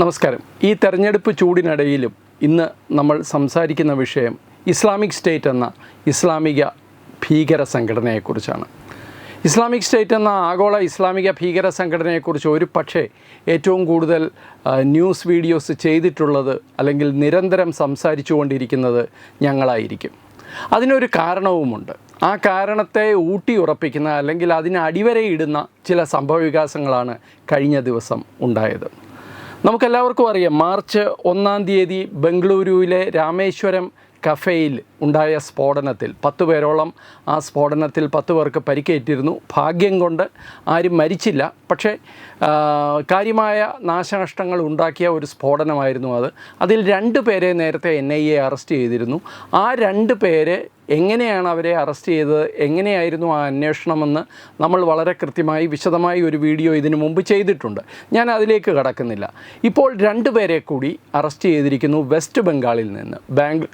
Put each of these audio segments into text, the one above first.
നമസ്കാരം. ഈ തെരഞ്ഞെടുപ്പ് ചൂടിനിടയിലും ഇന്ന് നമ്മൾ സംസാരിക്കുന്ന വിഷയം ഇസ്ലാമിക് സ്റ്റേറ്റ് എന്ന ഇസ്ലാമിക ഭീകര സംഘടനയെക്കുറിച്ചാണ്. ഇസ്ലാമിക് സ്റ്റേറ്റ് എന്ന ആഗോള ഇസ്ലാമിക ഭീകര സംഘടനയെക്കുറിച്ച് ഒരു പക്ഷേ ഏറ്റവും കൂടുതൽ ന്യൂസ് വീഡിയോസ് ചെയ്തിട്ടുള്ളത് അല്ലെങ്കിൽ നിരന്തരം സംസാരിച്ചു കൊണ്ടിരിക്കുന്നത് ഞങ്ങളായിരിക്കും. അതിനൊരു കാരണവുമുണ്ട്. ആ കാരണത്തെ ഊട്ടി ഉറപ്പിക്കുന്ന അല്ലെങ്കിൽ അതിന് അടിവരയിടുന്ന ചില സംഭവവികാസങ്ങളാണ് കഴിഞ്ഞ ദിവസം ഉണ്ടായത്. നമുക്കെല്ലാവർക്കും അറിയാം മാർച്ച് ഒന്നാം തീയതി ബംഗളൂരുവിലെ രാമേശ്വരം കഫേയിൽ ഉണ്ടായ സ്ഫോടനത്തിൽ പത്ത് പേരോളം ആ സ്ഫോടനത്തിൽ പത്ത് പേർക്ക് പരിക്കേറ്റിരുന്നു. ഭാഗ്യം കൊണ്ട് ആരും മരിച്ചില്ല. പക്ഷേ കാര്യമായ നാശനഷ്ടങ്ങൾ ഉണ്ടാക്കിയ ഒരു സ്ഫോടനമായിരുന്നു അത്. അതിൽ രണ്ട് പേരെ നേരത്തെ എൻ ഐ എ അറസ്റ്റ് ചെയ്തിരുന്നു. ആ രണ്ട് പേരെ എങ്ങനെയാണ് അവരെ അറസ്റ്റ് ചെയ്തത്? എങ്ങനെയായിരുന്നു ആ അന്വേഷണമെന്ന് നമ്മൾ വളരെ കൃത്യമായി വിശദമായി ഒരു വീഡിയോ ഇതിനു മുമ്പ് ചെയ്തിട്ടുണ്ട്. ഞാൻ അതിലേക്ക് കടക്കുന്നില്ല. ഇപ്പോൾ രണ്ടുപേരെ കൂടി അറസ്റ്റ് ചെയ്തിരിക്കുന്നു വെസ്റ്റ് ബംഗാളിൽ നിന്ന്. ബാങ്ക്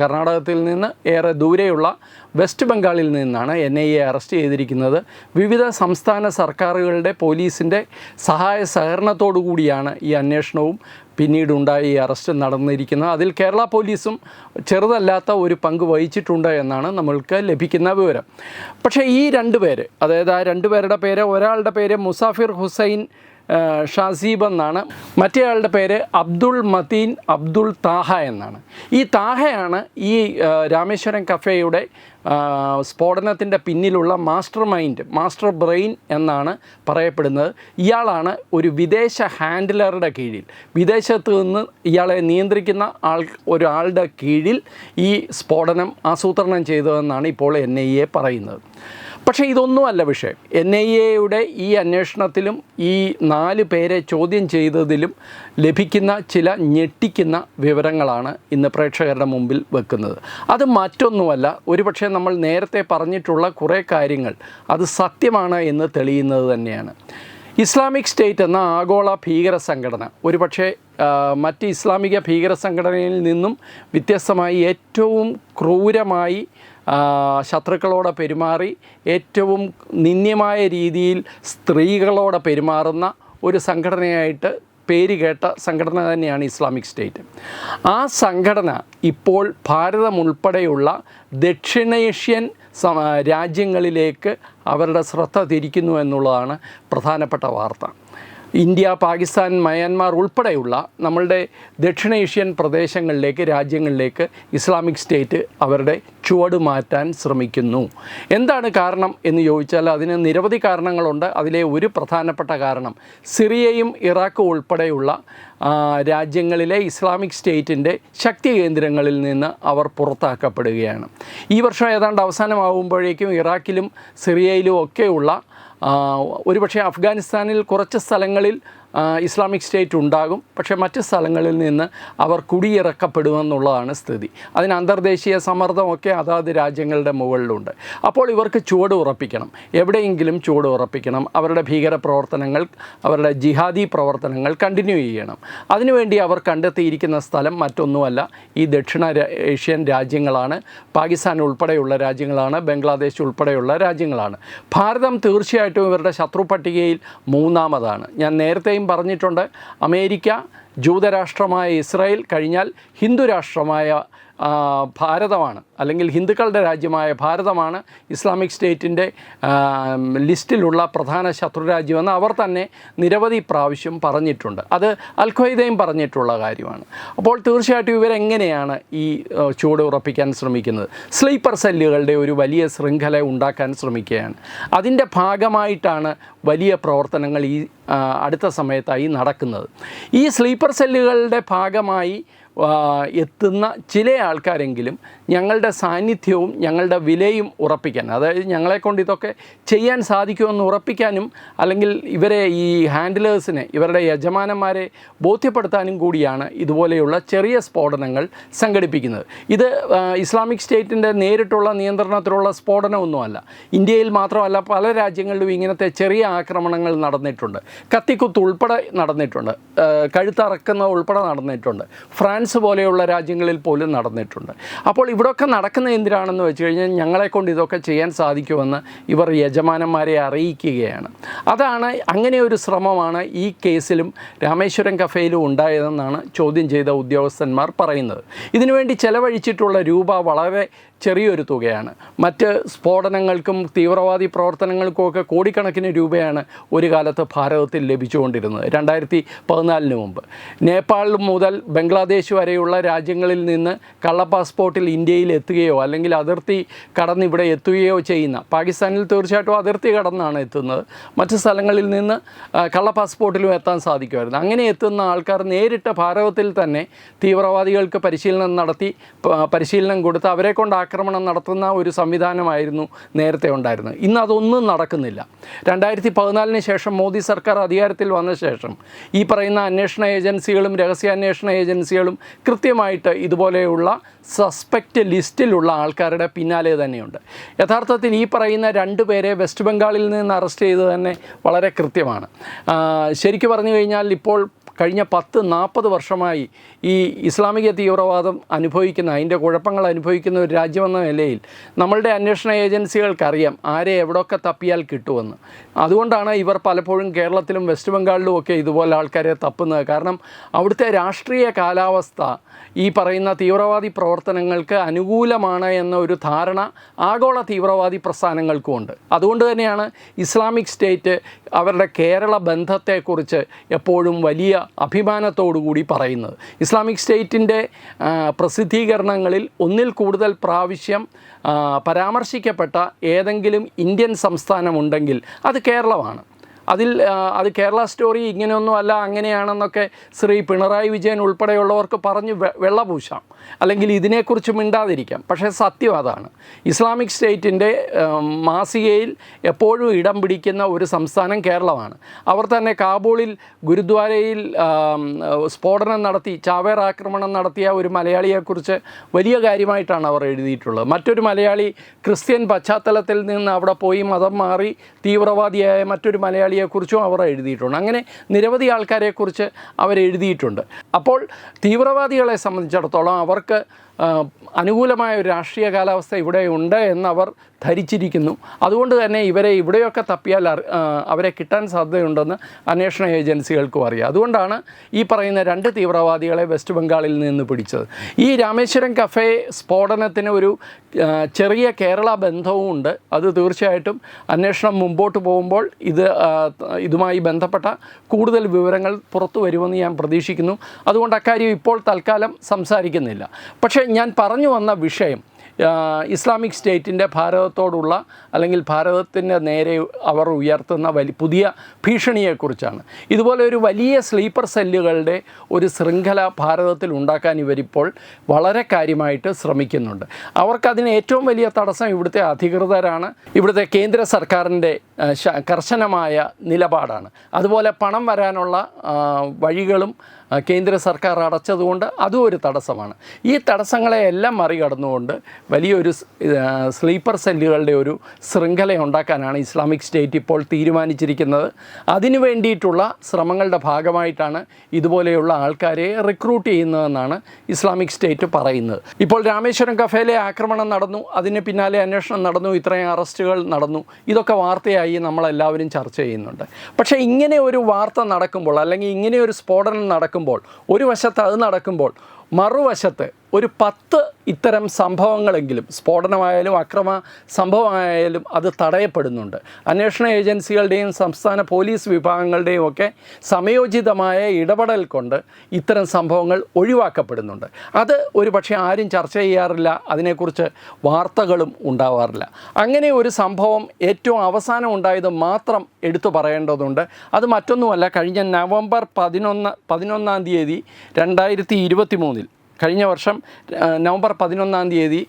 കർണാടകത്തിൽ നിന്ന് ഏറെ ദൂരെയുള്ള വെസ്റ്റ് ബംഗാളിൽ നിന്നാണ് എൻ ഐ എ അറസ്റ്റ് ചെയ്തിരിക്കുന്നത്. വിവിധ സംസ്ഥാന സർക്കാരുകളുടെ പോലീസിന്റെ സഹായ സഹകരണത്തോടു കൂടിയാണ് ഈ അന്വേഷണവും പിന്നീട് ഉണ്ടായ ഈ അറസ്റ്റ് നടന്നിരിക്കുന്നത്. അതിൽ കേരള പോലീസും ചെറുതല്ലാത്ത ഒരു പങ്ക് വഹിച്ചിട്ടുണ്ട് എന്നാണ് നമ്മൾക്ക് ലഭിക്കുന്ന വിവരം. പക്ഷേ ഈ രണ്ട് പേര് അതായത് ആ രണ്ട് പേരുടെ പേര് ഒരാളുടെ പേര് മുസാഫിർ ഹുസൈൻ ഷാസീബ് എന്നാണ്. മറ്റേയാളുടെ പേര് അബ്ദുൾ മതീൻ അബ്ദുൾ താഹ എന്നാണ്. ഈ താഹയാണ് ഈ രാമേശ്വരം കഫേയുടെ സ്ഫോടനത്തിന്റെ പിന്നിലുള്ള മാസ്റ്റർ മൈൻഡ് മാസ്റ്റർ ബ്രെയിൻ എന്നാണ് പറയപ്പെടുന്നത്. ഇയാളാണ് ഒരു വിദേശ ഹാൻഡിലറുടെ കീഴിൽ വിദേശത്ത് നിന്ന് ഇയാളെ നിയന്ത്രിക്കുന്ന ആൾ ഒരാളുടെ കീഴിൽ ഈ സ്ഫോടനം ആസൂത്രണം ചെയ്തതെന്നാണ് ഇപ്പോൾ എൻ ഐ എ പറയുന്നത്. പക്ഷേ ഇതൊന്നുമല്ല വിഷയം. എൻ ഐ എയുടെ ഈ അന്വേഷണത്തിലും ഈ നാല് പേരെ ചോദ്യം ചെയ്തതിലും ലഭിക്കുന്ന ചില ഞെട്ടിക്കുന്ന വിവരങ്ങളാണ് ഇന്ന് പ്രേക്ഷകരുടെ മുമ്പിൽ വെക്കുന്നത്. അത് മറ്റൊന്നുമല്ല ഒരുപക്ഷെ നമ്മൾ നേരത്തെ പറഞ്ഞിട്ടുള്ള കുറേ കാര്യങ്ങൾ അത് സത്യമാണ് എന്ന് തെളിയുന്നത് തന്നെയാണ്. ഇസ്ലാമിക് സ്റ്റേറ്റ് എന്ന ആഗോള ഭീകര സംഘടന ഒരുപക്ഷെ മറ്റ് ഇസ്ലാമിക ഭീകര സംഘടനയിൽ നിന്നും വ്യത്യസ്തമായി ഏറ്റവും ക്രൂരമായി ശത്രുക്കളോട് പെരുമാറി ഏറ്റവും നിന്ദ്യമായ രീതിയിൽ സ്ത്രീകളോട് പെരുമാറുന്ന ഒരു സംഘടനയായിട്ട് പേര് കേട്ട സംഘടന തന്നെയാണ് ഇസ്ലാമിക് സ്റ്റേറ്റ്. ആ സംഘടന ഇപ്പോൾ ഭാരതം ഉൾപ്പെടെയുള്ള ദക്ഷിണേഷ്യൻ രാജ്യങ്ങളിലേക്ക് അവരുടെ ശ്രദ്ധ തിരിക്കുന്നു എന്നുള്ളതാണ് പ്രധാനപ്പെട്ട വാർത്ത. ഇന്ത്യ പാകിസ്ഥാൻ മയന്മാർ ഉൾപ്പെടെയുള്ള നമ്മളുടെ ദക്ഷിണേഷ്യൻ പ്രദേശങ്ങളിലേക്ക് രാജ്യങ്ങളിലേക്ക് ഇസ്ലാമിക് സ്റ്റേറ്റ് അവരുടെ ചുവട് മാറ്റാൻ ശ്രമിക്കുന്നു. എന്താണ് കാരണം എന്ന് ചോദിച്ചാൽ അതിന് നിരവധി കാരണങ്ങളുണ്ട്. അതിലെ ഒരു പ്രധാനപ്പെട്ട കാരണം സിറിയയും ഇറാഖും ഉൾപ്പെടെയുള്ള രാജ്യങ്ങളിലെ ഇസ്ലാമിക് സ്റ്റേറ്റിന്റെ ശക്തി കേന്ദ്രങ്ങളിൽ നിന്ന് അവർ പുറത്താക്കപ്പെടുകയാണ്. ഈ വർഷം ഏതാണ്ട് അവസാനമാകുമ്പോഴേക്കും ഇറാഖിലും സിറിയയിലും ഒക്കെയുള്ള ഒരുപക്ഷെ അഫ്ഗാനിസ്ഥാനിൽ കുറച്ച് സ്ഥലങ്ങളിൽ ഇസ്ലാമിക് സ്റ്റേറ്റ് ഉണ്ടാകും. പക്ഷേ മറ്റ് സ്ഥലങ്ങളിൽ നിന്ന് അവർ കുടിയിറക്കപ്പെടുമെന്നുള്ളതാണ് സ്ഥിതി. അതിന് അന്തർദേശീയ സമ്മർദ്ദമൊക്കെ അതാത് രാജ്യങ്ങളുടെ മുകളിലുണ്ട്. അപ്പോൾ ഇവർക്ക് ചുവട് ഉറപ്പിക്കണം. എവിടെയെങ്കിലും ചുവട് ഉറപ്പിക്കണം. അവരുടെ ഭീകര പ്രവർത്തനങ്ങൾ അവരുടെ ജിഹാദി പ്രവർത്തനങ്ങൾ കണ്ടിന്യൂ ചെയ്യണം. അതിനുവേണ്ടി അവർ കണ്ടെത്തിയിരിക്കുന്ന സ്ഥലം മറ്റൊന്നുമല്ല. ഈ ദക്ഷിണ ഏഷ്യൻ രാജ്യങ്ങളാണ്. പാകിസ്ഥാൻ ഉൾപ്പെടെയുള്ള രാജ്യങ്ങളാണ്. ബംഗ്ലാദേശ് ഉൾപ്പെടെയുള്ള രാജ്യങ്ങളാണ്. ഭാരതം തീർച്ചയായിട്ടും ഇവരുടെ ശത്രു പട്ടികയിൽ മൂന്നാമതാണ്. ഞാൻ നേരത്തെയും പറഞ്ഞിട്ടുണ്ട് അമേരിക്ക ജൂതരാഷ്ട്രമായ ഇസ്രായേൽ കഴിഞ്ഞാൽ ഹിന്ദു രാഷ്ട്രമായ ഭാരതമാണ് അല്ലെങ്കിൽ ഹിന്ദുക്കളുടെ രാജ്യമായ ഭാരതമാണ് ഇസ്ലാമിക് സ്റ്റേറ്റിന്റെ ലിസ്റ്റിലുള്ള പ്രധാന ശത്രുരാജ്യമെന്ന് അവർ തന്നെ നിരവധി പ്രാവശ്യം പറഞ്ഞിട്ടുണ്ട്. അത് അൽ പറഞ്ഞിട്ടുള്ള കാര്യമാണ്. അപ്പോൾ തീർച്ചയായിട്ടും ഇവരെങ്ങനെയാണ് ഈ ചൂട് ഉറപ്പിക്കാൻ ശ്രമിക്കുന്നത്? സ്ലീപ്പർ സെല്ലുകളുടെ ഒരു വലിയ ശൃംഖല ഉണ്ടാക്കാൻ ശ്രമിക്കുകയാണ്. അതിന്റെ ഭാഗമായിട്ടാണ് വലിയ പ്രവർത്തനങ്ങൾ ഈ അടുത്ത സമയത്തായി നടക്കുന്നത്. ഈ സ്ലീപ്പർ സെല്ലുകളുടെ ഭാഗമായി എത്തുന്ന ചില ആൾക്കാരെങ്കിലും ഞങ്ങളുടെ സാന്നിധ്യവും ഞങ്ങളുടെ വിലയും ഉറപ്പിക്കാൻ. അതായത് ഞങ്ങളെക്കൊണ്ട് ഇതൊക്കെ ചെയ്യാൻ സാധിക്കുമെന്ന് ഉറപ്പിക്കാനും അല്ലെങ്കിൽ ഇവരെ ഈ ഹാൻഡിലേഴ്സിനെ ഇവരുടെ യജമാനന്മാരെ ബോധ്യപ്പെടുത്താനും കൂടിയാണ് ഇതുപോലെയുള്ള ചെറിയ സ്ഫോടനങ്ങൾ സംഘടിപ്പിക്കുന്നത്. ഇത് ഇസ്ലാമിക് സ്റ്റേറ്റിന്റെ നേരിട്ടുള്ള നിയന്ത്രണത്തിലുള്ള സ്ഫോടനമൊന്നുമല്ല. ഇന്ത്യയിൽ മാത്രമല്ല പല രാജ്യങ്ങളിലും ഇങ്ങനത്തെ ചെറിയ ആക്രമണങ്ങൾ നടന്നിട്ടുണ്ട്. കത്തിക്കുത്ത് ഉൾപ്പെടെ നടന്നിട്ടുണ്ട്. കഴുത്തറക്കുന്ന ഉൾപ്പെടെ നടന്നിട്ടുണ്ട്. ഫ്രാൻസ് പോലെയുള്ള രാജ്യങ്ങളിൽ പോലും നടന്നിട്ടുണ്ട്. അപ്പോൾ ഇവിടെയൊക്കെ നടക്കുന്ന എന്തിനാണെന്ന് വെച്ച് കഴിഞ്ഞാൽ ഞങ്ങളെ കൊണ്ട് ഇതൊക്കെ ചെയ്യാൻ സാധിക്കുമെന്ന് ഇവർ യജമാനന്മാരെ അറിയിക്കുകയാണ്. അതാണ് അങ്ങനെ ഒരു ശ്രമമാണ് ഈ കേസിലും രാമേശ്വരം കഫേയിലും ഉണ്ടായതെന്നാണ് ചോദ്യം ചെയ്ത ഉദ്യോഗസ്ഥന്മാർ പറയുന്നത്. ഇതിനുവേണ്ടി ചെലവഴിച്ചിട്ടുള്ള രൂപ വളരെ ചെറിയൊരു തുകയാണ്. മറ്റ് സ്ഫോടനങ്ങൾക്കും തീവ്രവാദി പ്രവർത്തനങ്ങൾക്കുമൊക്കെ കോടിക്കണക്കിന് രൂപയാണ് ഒരു കാലത്ത് ഭാരതത്തിൽ ലഭിച്ചുകൊണ്ടിരുന്നത് രണ്ടായിരത്തി പതിനാലിന് മുമ്പ്. നേപ്പാൾ മുതൽ ബംഗ്ലാദേശ് വരെയുള്ള രാജ്യങ്ങളിൽ നിന്ന് കള്ള പാസ്പോർട്ടിൽ ഇന്ത്യയിൽ എത്തുകയോ അല്ലെങ്കിൽ അതിർത്തി കടന്ന് ഇവിടെ എത്തുകയോ ചെയ്യുന്ന പാകിസ്ഥാനിൽ തീർച്ചയായിട്ടും അതിർത്തി കടന്നാണ് എത്തുന്നത്. മറ്റ് സ്ഥലങ്ങളിൽ നിന്ന് കള്ള പാസ്പോർട്ടിലും എത്താൻ സാധിക്കുമായിരുന്നു. അങ്ങനെ എത്തുന്ന ആൾക്കാർ നേരിട്ട് ഭാരതത്തിൽ തന്നെ തീവ്രവാദികൾക്ക് പരിശീലനം നടത്തി പരിശീലനം കൊടുത്ത് അവരെ കൊണ്ട് ആക്രമണം നടത്തുന്ന ഒരു സംവിധാനമായിരുന്നു നേരത്തെ ഉണ്ടായിരുന്നത്. ഇന്ന് അതൊന്നും നടക്കുന്നില്ല. രണ്ടായിരത്തി പതിനാലിന് ശേഷം മോദി സർക്കാർ അധികാരത്തിൽ വന്ന ശേഷം ഈ പറയുന്ന അന്വേഷണ ഏജൻസികളും രഹസ്യാന്വേഷണ ഏജൻസികളും കൃത്യമായിട്ട് ഇതുപോലെയുള്ള സസ്പെക്റ്റ് ലിസ്റ്റിലുള്ള ആൾക്കാരുടെ പിന്നാലെ തന്നെയുണ്ട്. യഥാർത്ഥത്തിൽ ഈ പറയുന്ന രണ്ട് പേരെ വെസ്റ്റ് ബംഗാളിൽ നിന്ന് അറസ്റ്റ് ചെയ്തത് തന്നെ വളരെ കൃത്യമാണ്. ശരിക്കു പറഞ്ഞു കഴിഞ്ഞാൽ ഇപ്പോൾ കഴിഞ്ഞ പത്ത് നാൽപ്പത് വർഷമായി ഈ ഇസ്ലാമിക തീവ്രവാദം അനുഭവിക്കുന്ന അതിന്റെ കുഴപ്പങ്ങൾ അനുഭവിക്കുന്ന ഒരു രാജ്യമെന്ന നിലയിൽ നമ്മളുടെ അന്വേഷണ ഏജൻസികൾക്കറിയാം ആരെ എവിടെയൊക്കെ തപ്പിയാൽ കിട്ടുമെന്ന്. അതുകൊണ്ടാണ് ഇവർ പലപ്പോഴും കേരളത്തിലും വെസ്റ്റ് ബംഗാളിലും ഒക്കെ ഇതുപോലെ ആൾക്കാരെ തപ്പുന്നത്. കാരണം അവിടുത്തെ രാഷ്ട്രീയ കാലാവസ്ഥ ഈ പറയുന്ന തീവ്രവാദി പ്രവർത്തനങ്ങൾക്ക് അനുകൂലമാണ് എന്ന ഒരു ധാരണ ആഗോള തീവ്രവാദി പ്രസ്ഥാനങ്ങൾക്കുമുണ്ട് അതുകൊണ്ട് തന്നെയാണ് ഇസ്ലാമിക് സ്റ്റേറ്റ് അവരുടെ കേരള ബന്ധത്തെക്കുറിച്ച് എപ്പോഴും വലിയ അഭിമാനത്തോടു കൂടി പറയുന്നത്. ഇസ്ലാമിക് സ്റ്റേറ്റിന്റെ പ്രസിദ്ധീകരണങ്ങളിൽ ഒന്നിൽ കൂടുതൽ പ്രാവശ്യം പരാമർശിക്കപ്പെട്ട ഏതെങ്കിലും ഇന്ത്യൻ സംസ്ഥാനമുണ്ടെങ്കിൽ അത് കേരളമാണ്. അതിൽ അത് കേരള സ്റ്റോറി ഇങ്ങനെയൊന്നും അല്ല അങ്ങനെയാണെന്നൊക്കെ ശ്രീ പിണറായി വിജയൻ ഉൾപ്പെടെയുള്ളവർക്ക് പറഞ്ഞ് വെള്ളപൂശാം. അല്ലെങ്കിൽ ഇതിനെക്കുറിച്ച് മിണ്ടാതിരിക്കാം. പക്ഷേ സത്യം അതാണ്. ഇസ്ലാമിക് സ്റ്റേറ്റിന്റെ മാസികയിൽ എപ്പോഴും ഇടം പിടിക്കുന്ന ഒരു സംസ്ഥാനം കേരളമാണ്. അവർ തന്നെ കാബൂളിൽ ഗുരുദ്വാരയിൽ സ്ഫോടനം നടത്തി ചാവേർ ആക്രമണം നടത്തിയ ഒരു മലയാളിയെക്കുറിച്ച് വലിയ കാര്യമായിട്ടാണ് അവർ എഴുതിയിട്ടുള്ളത്. മറ്റൊരു മലയാളി ക്രിസ്ത്യൻ പശ്ചാത്തലത്തിൽ നിന്ന് അവിടെ പോയി മതം മാറി തീവ്രവാദിയായ മറ്റൊരു മലയാളിയെക്കുറിച്ചും അവർ എഴുതിയിട്ടുണ്ട്. അങ്ങനെ നിരവധി ആൾക്കാരെക്കുറിച്ച് അവർ എഴുതിയിട്ടുണ്ട്. അപ്പോൾ തീവ്രവാദികളെ സംബന്ധിച്ചിടത്തോളം അവർക്ക് അനുകൂലമായ ഒരു രാഷ്ട്രീയ കാലാവസ്ഥ ഇവിടെ ഉണ്ട് എന്നവർ ധരിച്ചിരിക്കുന്നു. അതുകൊണ്ട് തന്നെ ഇവരെ ഇവിടെയൊക്കെ തപ്പിയാൽ അവരെ കിട്ടാൻ സാധ്യതയുണ്ടെന്ന് അന്വേഷണ ഏജൻസികൾക്കും അറിയാം. അതുകൊണ്ടാണ് ഈ പറയുന്ന രണ്ട് തീവ്രവാദികളെ വെസ്റ്റ് ബംഗാളിൽ നിന്ന് പിടിച്ചത്. ഈ രാമേശ്വരം കഫേ സ്ഫോടനത്തിന് ഒരു ചെറിയ കേരള ബന്ധവും ഉണ്ട്. അത് തീർച്ചയായിട്ടും അന്വേഷണം മുമ്പോട്ട് പോകുമ്പോൾ ഇത് ഇതുമായി ബന്ധപ്പെട്ട കൂടുതൽ വിവരങ്ങൾ പുറത്തു വരുമെന്ന് ഞാൻ പ്രതീക്ഷിക്കുന്നു. അതുകൊണ്ട് അക്കാര്യം ഇപ്പോൾ തൽക്കാലം സംസാരിക്കുന്നില്ല. പക്ഷേ ഞാൻ പറഞ്ഞു വന്ന വിഷയം ഇസ്ലാമിക് സ്റ്റേറ്റിന്റെ ഭാരതത്തോടുള്ള അല്ലെങ്കിൽ ഭാരതത്തിന്റെ നേരെ അവർ ഉയർത്തുന്ന വലിയ പുതിയ ഭീഷണിയെക്കുറിച്ചാണ്. ഇതുപോലെ ഒരു വലിയ സ്ലീപ്പർ സെല്ലുകളുടെ ഒരു ശൃംഖല ഭാരതത്തിൽ ഉണ്ടാക്കാൻ ഇവരിപ്പോൾ വളരെ കാര്യമായിട്ട് ശ്രമിക്കുന്നുണ്ട്. അവർക്കതിന് ഏറ്റവും വലിയ തടസ്സം ഇവിടുത്തെ അധികൃതരാണ്. ഇവിടുത്തെ കേന്ദ്ര സർക്കാരിന്റെ കർശനമായ നിലപാടാണ്. അതുപോലെ പണം വരാനുള്ള വഴികളും കേന്ദ്ര സർക്കാർ അടച്ചതുകൊണ്ട് അതും ഒരു തടസ്സമാണ്. ഈ തടസ്സങ്ങളെ എല്ലാം മറികടന്നുകൊണ്ട് വലിയൊരു സ്ലീപ്പർ സെല്ലുകളുടെ ഒരു ശൃംഖല ഉണ്ടാക്കാനാണ് ഇസ്ലാമിക് സ്റ്റേറ്റ് ഇപ്പോൾ തീരുമാനിച്ചിരിക്കുന്നത്. അതിനു വേണ്ടിയിട്ടുള്ള ശ്രമങ്ങളുടെ ഭാഗമായിട്ടാണ് ഇതുപോലെയുള്ള ആൾക്കാരെ റിക്രൂട്ട് ചെയ്യുന്നതെന്നാണ് ഇസ്ലാമിക് സ്റ്റേറ്റ് പറയുന്നത്. ഇപ്പോൾ രാമേശ്വരം കഫേലെ ആക്രമണം നടന്നു അതിന് പിന്നാലെ അന്വേഷണം നടന്നു ഇത്രയും അറസ്റ്റുകൾ നടന്നു. ഇതൊക്കെ വാർത്തയായി നമ്മളെല്ലാവരും ചർച്ച ചെയ്യുന്നുണ്ട്. പക്ഷേ ഇങ്ങനെ ഒരു വാർത്ത നടക്കുമ്പോൾ അല്ലെങ്കിൽ ഇങ്ങനെ ഒരു സ്ഫോടനം നടക്കുമ്പോൾ ഒരു വശത്ത് അത് നടക്കുമ്പോൾ മറുവശത്ത് ഒരു പത്ത് ഇത്തരം സംഭവങ്ങളെങ്കിലും സ്ഫോടനമായാലും അക്രമ സംഭവമായാലും അത് തടയപ്പെടുന്നുണ്ട്. അന്വേഷണ ഏജൻസികളുടെയും സംസ്ഥാന പോലീസ് വിഭാഗങ്ങളുടെയും ഒക്കെ സമയോചിതമായ ഇടപെടൽ കൊണ്ട് ഇത്തരം സംഭവങ്ങൾ ഒഴിവാക്കപ്പെടുന്നുണ്ട്. അത് ഒരു പക്ഷേ ആരും ചർച്ച ചെയ്യാറില്ല അതിനെക്കുറിച്ച് വാർത്തകളും ഉണ്ടാവാറില്ല. അങ്ങനെ ഒരു സംഭവം ഏറ്റവും അവസാനം ഉണ്ടായത് മാത്രം എടുത്തു പറയേണ്ടതുണ്ട്. അത് മറ്റൊന്നുമല്ല കഴിഞ്ഞ നവംബർ പതിനൊന്ന് പതിനൊന്നാം തീയതി രണ്ടായിരത്തി ഇരുപത്തി മൂന്നിൽ കഴിഞ്ഞ വർഷം നവംബർ പതിനൊന്നാം തീയതി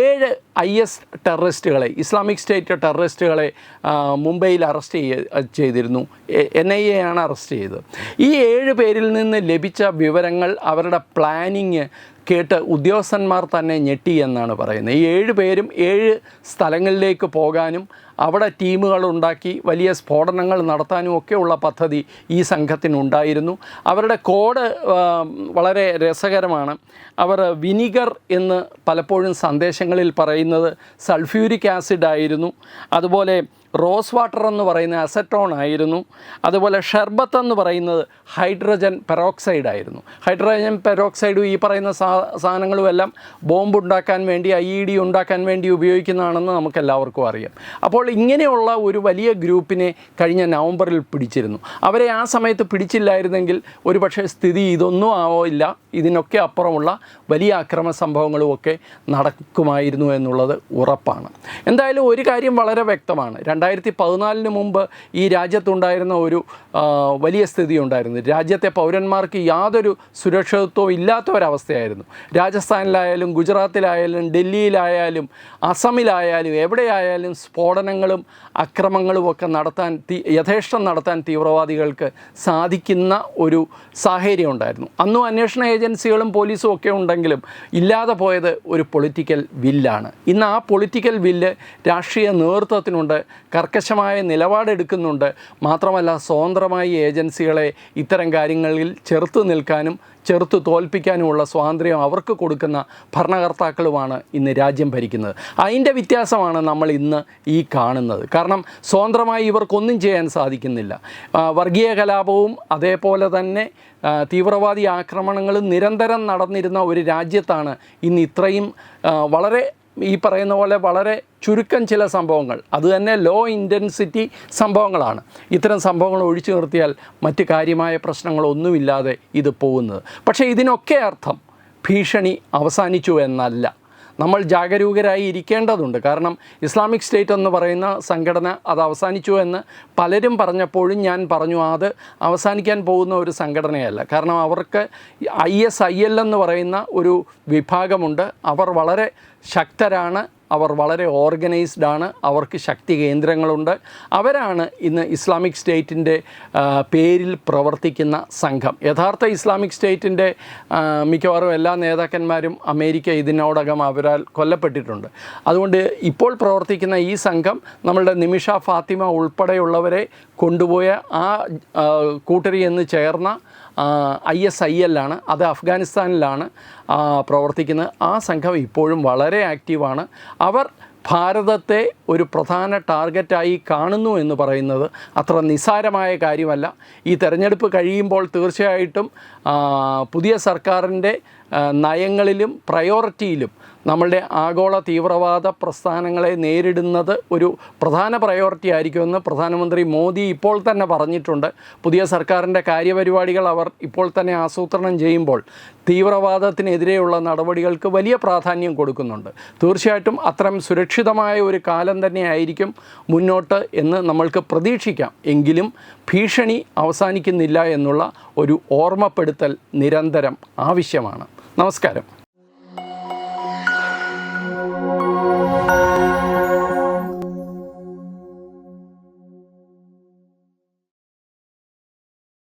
ഏഴ് ഐ എസ് ടെററിസ്റ്റുകളെ ഇസ്ലാമിക് സ്റ്റേറ്റ് ടെററിസ്റ്റുകളെ മുംബൈയിൽ അറസ്റ്റ് ചെയ്തിരുന്നു. എൻ ഐ എ ആണ് അറസ്റ്റ് ചെയ്തത്. ഈ ഏഴ് പേരിൽ നിന്ന് ലഭിച്ച വിവരങ്ങൾ അവരുടെ പ്ലാനിങ് കേട്ട് ഉദ്യോഗസ്ഥന്മാർ തന്നെ ഞെട്ടി എന്നാണ് പറയുന്നത്. ഈ ഏഴ് പേരും ഏഴ് സ്ഥലങ്ങളിലേക്ക് പോകാനും അവിടെ ടീമുകൾ ഉണ്ടാക്കി വലിയ സ്ഫോടനങ്ങൾ നടത്താനും ഒക്കെയുള്ള പദ്ധതി ഈ സംഘത്തിനുണ്ടായിരുന്നു അവരുടെ കോഡ് വളരെ രസകരമാണ്. അവർ വിനിഗർ എന്ന് പലപ്പോഴും സന്ദേശങ്ങളിൽ പറയുന്നത് സൾഫ്യൂരിക് ആസിഡ് ആയിരുന്നു അതുപോലെ റോസ് വാട്ടർ എന്ന് പറയുന്ന അസറ്റോൺ ആയിരുന്നു. അതുപോലെ ഷർബത്ത് എന്ന് പറയുന്നത് ഹൈഡ്രജൻ പെറോക്സൈഡ് ആയിരുന്നു. ഹൈഡ്രജൻ പെറോക്സൈഡും ഈ പറയുന്ന സാ സാധനങ്ങളും എല്ലാം ബോംബ് ഉണ്ടാക്കാൻ വേണ്ടി ഐ ഇ ഡി ഉണ്ടാക്കാൻ വേണ്ടി ഉപയോഗിക്കുന്നതാണെന്ന് നമുക്ക് എല്ലാവർക്കും അറിയാം. അപ്പോൾ ഇങ്ങനെയുള്ള ഒരു വലിയ ഗ്രൂപ്പിനെ കഴിഞ്ഞ നവംബറിൽ പിടിച്ചിരുന്നു. അവരെ ആ സമയത്ത് പിടിച്ചില്ലായിരുന്നെങ്കിൽ ഒരു പക്ഷേ സ്ഥിതി ഇതൊന്നും ആവില്ല ഇതിനൊക്കെ അപ്പുറമുള്ള വലിയ അക്രമ സംഭവങ്ങളും ഒക്കെ നടക്കുമായിരുന്നു എന്നുള്ളത് ഉറപ്പാണ്. എന്തായാലും ഒരു കാര്യം വളരെ വ്യക്തമാണ്. രണ്ടായിരത്തി പതിനാലിന് മുമ്പ് ഈ രാജ്യത്തുണ്ടായിരുന്ന ഒരു വലിയ സ്ഥിതി ഉണ്ടായിരുന്നു രാജ്യത്തെ പൗരന്മാർക്ക് യാതൊരു സുരക്ഷിതത്വവും ഇല്ലാത്ത ഒരവസ്ഥയായിരുന്നു രാജസ്ഥാനിലായാലും ഗുജറാത്തിലായാലും ഡൽഹിയിലായാലും അസമിലായാലും എവിടെയായാലും സ്ഫോടനങ്ങളും അക്രമങ്ങളും ഒക്കെ നടത്താൻ തീ യഥേഷ്ടം നടത്താൻ തീവ്രവാദികൾക്ക് സാധിക്കുന്ന ഒരു സാഹചര്യം ഉണ്ടായിരുന്നു. അന്നും അന്വേഷണ ഏജൻസികളും പോലീസും ഒക്കെ ഉണ്ടെങ്കിലും ഇല്ലാതെ പോയത് ഒരു പൊളിറ്റിക്കൽ വില്ലാണ്. ഇന്ന് ആ പൊളിറ്റിക്കൽ വില്ല് രാഷ്ട്രീയ നേതൃത്വത്തിനുണ്ട്. കർക്കശമായ നിലപാടെടുക്കുന്നുണ്ട്. മാത്രമല്ല സ്വതന്ത്രമായി ഏജൻസികളെ ഇത്തരം കാര്യങ്ങളിൽ ചെറുത്തു നിൽക്കാനും ചെറുത്തു തോൽപ്പിക്കാനുമുള്ള സ്വാതന്ത്ര്യം അവർക്ക് കൊടുക്കുന്ന ഭരണകർത്താക്കളുമാണ് ഇന്ന് രാജ്യം ഭരിക്കുന്നത്. അതിന്റെ വ്യത്യാസമാണ് നമ്മൾ ഇന്ന് ഈ കാണുന്നത്. കാരണം സ്വതന്ത്രമായി ഇവർക്കൊന്നും ചെയ്യാൻ സാധിക്കുന്നില്ല. വർഗീയ കലാപവും അതേപോലെ തന്നെ തീവ്രവാദി ആക്രമണങ്ങളും നിരന്തരം നടന്നിരുന്ന ഒരു രാജ്യത്താണ് ഇന്ന് ഇത്രയും വളരെ ഈ പറയുന്ന പോലെ വളരെ ചുരുക്കം ചില സംഭവങ്ങൾ. അതുതന്നെ ലോ ഇന്റൻസിറ്റി സംഭവങ്ങളാണ്. ഇത്തരം സംഭവങ്ങൾ ഒഴിച്ചു നിർത്തിയാൽ മറ്റ് കാര്യമായ പ്രശ്നങ്ങളൊന്നുമില്ലാതെ ഇത് പോകുന്നത്. പക്ഷേ ഇതിനൊക്കെ അർത്ഥം ഭീഷണി അവസാനിച്ചു എന്നല്ല. നമ്മൾ ജാഗരൂകരായി ഇരിക്കേണ്ടതുണ്ട്. കാരണം ഇസ്ലാമിക് സ്റ്റേറ്റ് എന്ന് പറയുന്ന സംഘടന അത് അവസാനിച്ചു എന്ന് പലരും പറഞ്ഞപ്പോഴും ഞാൻ പറഞ്ഞു അത് അവസാനിക്കാൻ പോകുന്ന ഒരു സംഘടനയല്ല. കാരണം അവർക്ക് ഐ എസ് ഐ എൽ എന്ന് പറയുന്ന ഒരു വിഭാഗമുണ്ട്. അവർ വളരെ ശക്തരാണ്. അവർ വളരെ ഓർഗനൈസ്ഡ് ആണ്. അവർക്ക് ശക്തി കേന്ദ്രങ്ങളുണ്ട്. അവരാണ് ഇന്ന് ഇസ്ലാമിക് സ്റ്റേറ്റിന്റെ പേരിൽ പ്രവർത്തിക്കുന്ന സംഘം. യഥാർത്ഥ ഇസ്ലാമിക് സ്റ്റേറ്റിന്റെ മിക്കവാറും എല്ലാ നേതാക്കന്മാരും അമേരിക്ക ഇതിനോടകം അവരാൽ കൊല്ലപ്പെട്ടിട്ടുണ്ട്. അതുകൊണ്ട് ഇപ്പോൾ പ്രവർത്തിക്കുന്ന ഈ സംഘം നമ്മളുടെ നിമിഷ ഫാത്തിമ ഉൾപ്പെടെയുള്ളവരെ കൊണ്ടുപോയ ആ, കൂട്ടരി എന്ന് ചേർന്ന ഐ എസ് ഐ എല്ലാണ് അത് അഫ്ഗാനിസ്ഥാനിലാണ് പ്രവർത്തിക്കുന്നത്. ആ സംഘം ഇപ്പോഴും വളരെ ആക്റ്റീവാണ്. അവർ ഭാരതത്തെ ഒരു പ്രധാന ടാർഗറ്റായി കാണുന്നു എന്ന് പറയുന്നത് അത്ര നിസ്സാരമായ കാര്യമല്ല. ഈ തെരഞ്ഞെടുപ്പ് കഴിയുമ്പോൾ തീർച്ചയായിട്ടും പുതിയ സർക്കാരിന്റെ നയങ്ങളിലും പ്രയോറിറ്റിയിലും നമ്മളുടെ ആഗോള തീവ്രവാദ പ്രസ്ഥാനങ്ങളെ നേരിടുന്നത് ഒരു പ്രധാന പ്രയോറിറ്റി ആയിരിക്കുമെന്ന് പ്രധാനമന്ത്രി മോദി ഇപ്പോൾ തന്നെ പറഞ്ഞിട്ടുണ്ട്. പുതിയ സർക്കാരിന്റെ കാര്യപരിപാടികൾ അവർ ഇപ്പോൾ തന്നെ ആസൂത്രണം ചെയ്യുമ്പോൾ തീവ്രവാദത്തിനെതിരെയുള്ള നടപടികൾക്ക് വലിയ പ്രാധാന്യം കൊടുക്കുന്നുണ്ട്. തീർച്ചയായിട്ടും അത്തരം സുരക്ഷിതമായ ഒരു കാലം തന്നെയായിരിക്കും മുന്നോട്ട് എന്ന് നമ്മൾക്ക് പ്രതീക്ഷിക്കാം. എങ്കിലും ഭീഷണി അവസാനിക്കുന്നില്ല എന്നുള്ള ഒരു ഓർമ്മപ്പെടുത്തൽ നിരന്തരം ആവശ്യമാണ്. നമസ്കാരം.